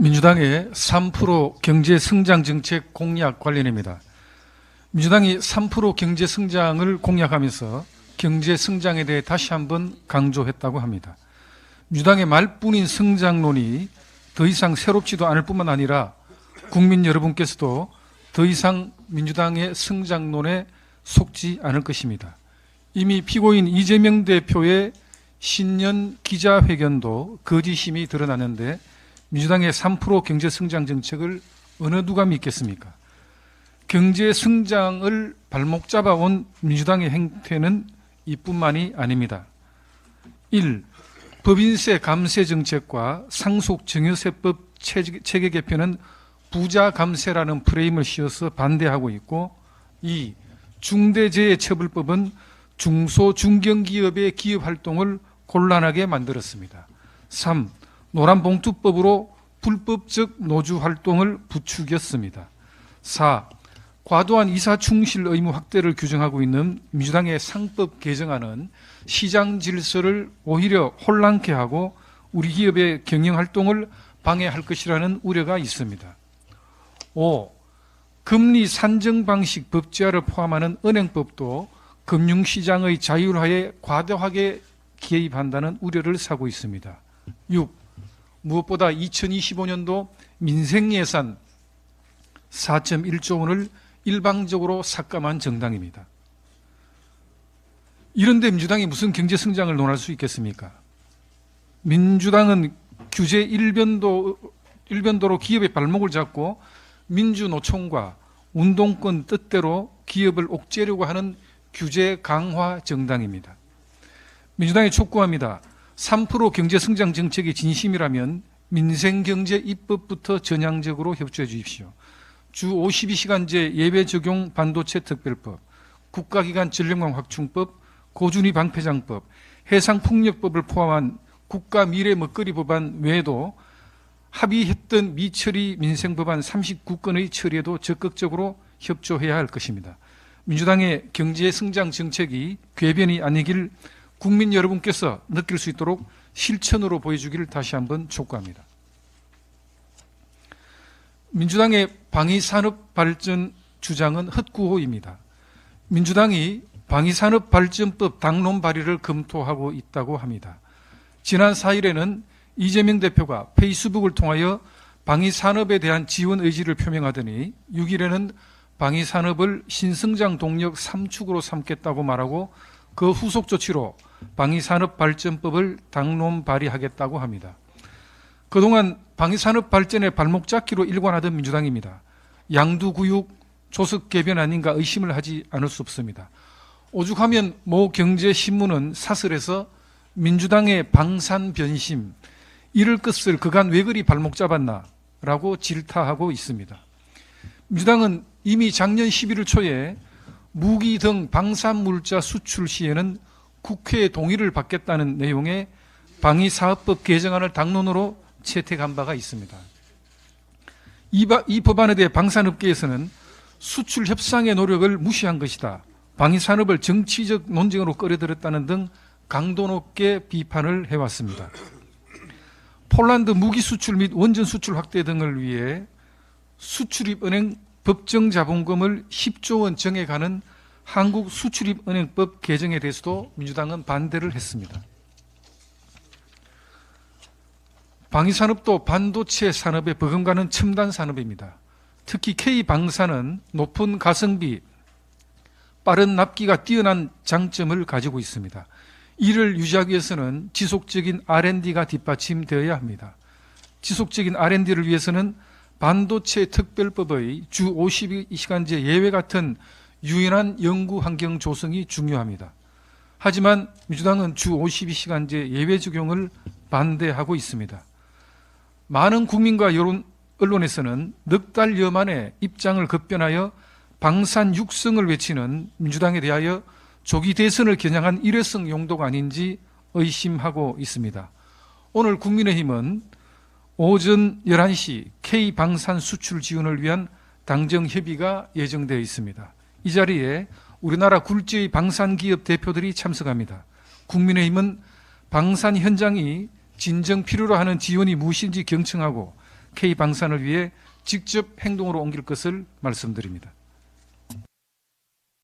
민주당의 3% 경제 성장 정책 공약 관련입니다. 민주당이 3% 경제 성장을 공약하면서 경제 성장에 대해 다시 한번 강조했다고 합니다. 민주당의 말뿐인 성장론이 더 이상 새롭지도 않을 뿐만 아니라 국민 여러분께서도 더 이상 민주당의 성장론에 속지 않을 것입니다. 이미 피고인 이재명 대표의 신년 기자회견도 거짓임이 드러나는데 민주당의 3% 경제 성장 정책을 어느 누가 믿겠습니까? 경제 성장을 발목 잡아온 민주당의 행태는 이뿐만이 아닙니다. 1. 법인세 감세 정책과 상속 증여세법 체계 개편은 부자 감세라는 프레임을 씌워서 반대하고 있고 2. 중대재해처벌법은 중소 중견기업의 기업 활동을 곤란하게 만들었습니다. 3. 노란봉투법으로 불법적 노주 활동을 부추겼습니다. 4. 과도한 이사 충실 의무 확대를 규정하고 있는 민주당의 상법 개정안은 시장 질서를 오히려 혼란케 하고 우리 기업의 경영 활동을 방해할 것이라는 우려가 있습니다. 5. 금리 산정 방식 법제화를 포함하는 은행법도 금융시장의 자율화에 과도하게 개입한다는 우려를 사고 있습니다. 6. 무엇보다 2025년도 민생예산 4.1조 원을 일방적으로 삭감한 정당입니다. 이런데 민주당이 무슨 경제 성장을 논할 수 있겠습니까? 민주당은 규제 일변도, 일변도로 기업의 발목을 잡고 민주노총과 운동권 뜻대로 기업을 옥죄려고 하는 규제 강화 정당입니다. 민주당이 촉구합니다. 3% 경제 성장 정책이 진심이라면 민생 경제 입법부터 전향적으로 협조해 주십시오. 주 52시간제 예외 적용 반도체 특별법, 국가기관 전력망 확충법, 고준위 방패장법, 해상폭력법을 포함한 국가 미래 먹거리 법안 외에도 합의했던 미처리 민생 법안 39건의 처리에도 적극적으로 협조해야 할 것입니다. 민주당의 경제 성장 정책이 궤변이 아니길 국민 여러분께서 느낄 수 있도록 실천으로 보여주기를 다시 한번 촉구합니다. 민주당의 방위산업 발전 주장은 헛구호입니다. 민주당이 방위산업 발전법 당론 발의를 검토하고 있다고 합니다. 지난 4일에는 이재명 대표가 페이스북을 통하여 방위산업에 대한 지원 의지를 표명하더니 6일에는 방위산업을 신성장 동력 3축으로 삼겠다고 말하고 그 후속 조치로 방위산업 발전법을 당론 발의하겠다고 합니다. 그동안 방위산업 발전의 발목 잡기로 일관하던 민주당입니다. 양두구육 조석 개변 아닌가 의심을 하지 않을 수 없습니다. 오죽하면 모 경제신문은 사설에서 민주당의 방산 변심, 이를 것을 그간 왜 그리 발목 잡았나 라고 질타하고 있습니다. 민주당은 이미 작년 11월 초에 무기 등 방산물자 수출 시에는 국회의 동의를 받겠다는 내용의 방위사업법 개정안을 당론으로 채택한 바가 있습니다. 이, 바, 이 법안에 대해 방산업계에서는 수출 협상의 노력을 무시한 것이다. 방위산업을 정치적 논쟁으로 끌어들였다는 등 강도 높게 비판을 해왔습니다. 폴란드 무기 수출 및 원전 수출 확대 등을 위해 수출입은행 법정 자본금을 10조 원 정해가는 한국 수출입은행법 개정에 대해서도 민주당은 반대를 했습니다. 방위산업도 반도체 산업에 버금가는 첨단 산업입니다. 특히 K방산은 높은 가성비, 빠른 납기가 뛰어난 장점을 가지고 있습니다. 이를 유지하기 위해서는 지속적인 R&D가 뒷받침되어야 합니다. 지속적인 R&D를 위해서는 반도체 특별법의 주 52시간제 예외 같은 유연한 연구 환경 조성이 중요합니다. 하지만 민주당은 주 52시간제 예외 적용을 반대하고 있습니다. 많은 국민과 여론, 언론에서는 넉 달여 만에 입장을 급변하여 방산 육성을 외치는 민주당에 대하여 조기 대선을 겨냥한 일회성 용도가 아닌지 의심하고 있습니다. 오늘 국민의힘은 오전 11시 K 방산 수출 지원을 위한 당정 협의가 예정되어 있습니다. 이 자리에 우리나라 굴지의 방산 기업 대표들이 참석합니다. 국민의힘은 방산 현장이 진정 필요로 하는 지원이 무엇인지 경청하고 K 방산을 위해 직접 행동으로 옮길 것을 말씀드립니다.